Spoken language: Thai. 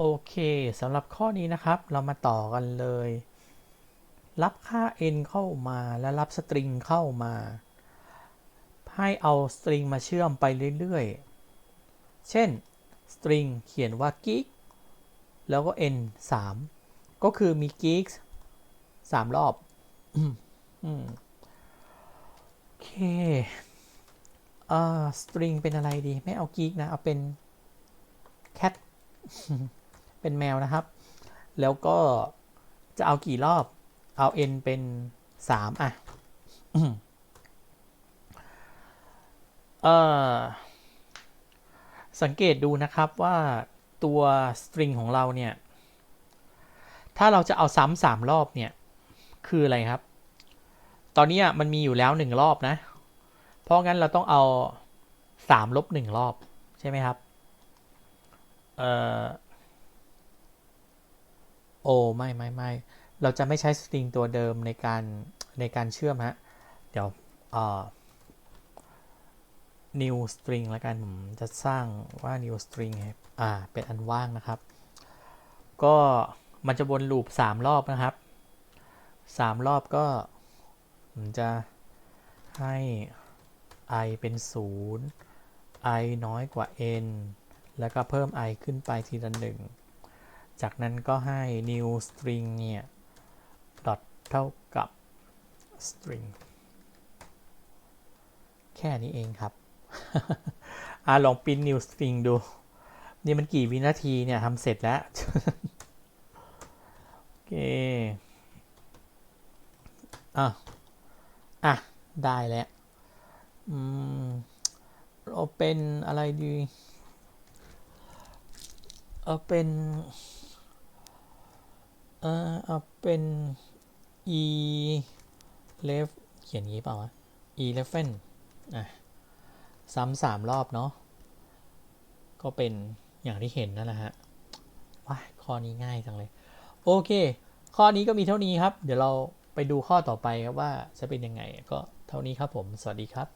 โอเคสำหรับข้อนี้นะครับเรามาต่อกันเลย รับค่า n เข้ามาและรับสตริงเข้ามา ให้เอาสตริงมาเชื่อมไปเรื่อยๆ เช่นสตริงเขียนว่า gig แล้วก็ n 3 ก็คือมี gigs 3รอบโอเคอ่อสตริงเป็นอะไรดี ไม่เอา gig นะ เอาเป็น cat เป็นแมวนะครับ แล้วก็จะเอากี่รอบ เอา n เป็น 3 อะอืมเอ่อสังเกตดูนะครับว่าตัวสตริงของเราเนี่ย ถ้าเราจะเอาซ้ำสามรอบเนี่ย คืออะไรครับ ตอนนี้มันมีอยู่แล้วหนึ่งรอบนะ เพราะงั้นเราต้องเอาสามลบหนึ่งรอบ ใช่ไหมครับ เอ่อ อ้ไม่ไม่ไม่เราจะไม่ใช้สตริงตัวเดิมในการในการเชื่อมฮะ เดี๋ยวเอ่อ new string แล้วกันผมจะสร้างว่า new string ให้อ่า เป็นอันว่างนะครับ ก็มันจะวนลูปสามรอบนะครับสามรอบก็ผมจะให้ i เป็น 0 i น้อยกว่า n แล้วก็เพิ่ม i ขึ้นไปทีละหนึ่ง จากนั้นก็ให้ new string เนี่ย dot เท่ากับ string แค่นี้เองครับ อ่าลองปิ้น new string ดู นี่มันกี่วินาทีเนี่ยทำเสร็จแล้ว โอเค อะ อะ ได้แล้ว อืมเราเป็นอะไรดี เอาเป็น ออเอาเป็น e left เขียนงี้เปล่าวะ e eleven อะ ซ้ำสามรอบเนาะ ก็เป็นอย่างที่เห็นนั่นแหละฮะ ว้าข้อนี้ง่ายจังเลย โอเค ข้อนี้ก็มีเท่านี้ครับ เดี๋ยวเราไปดูข้อต่อไปครับว่าจะเป็นยังไง ก็เท่านี้ครับผม สวัสดีครับ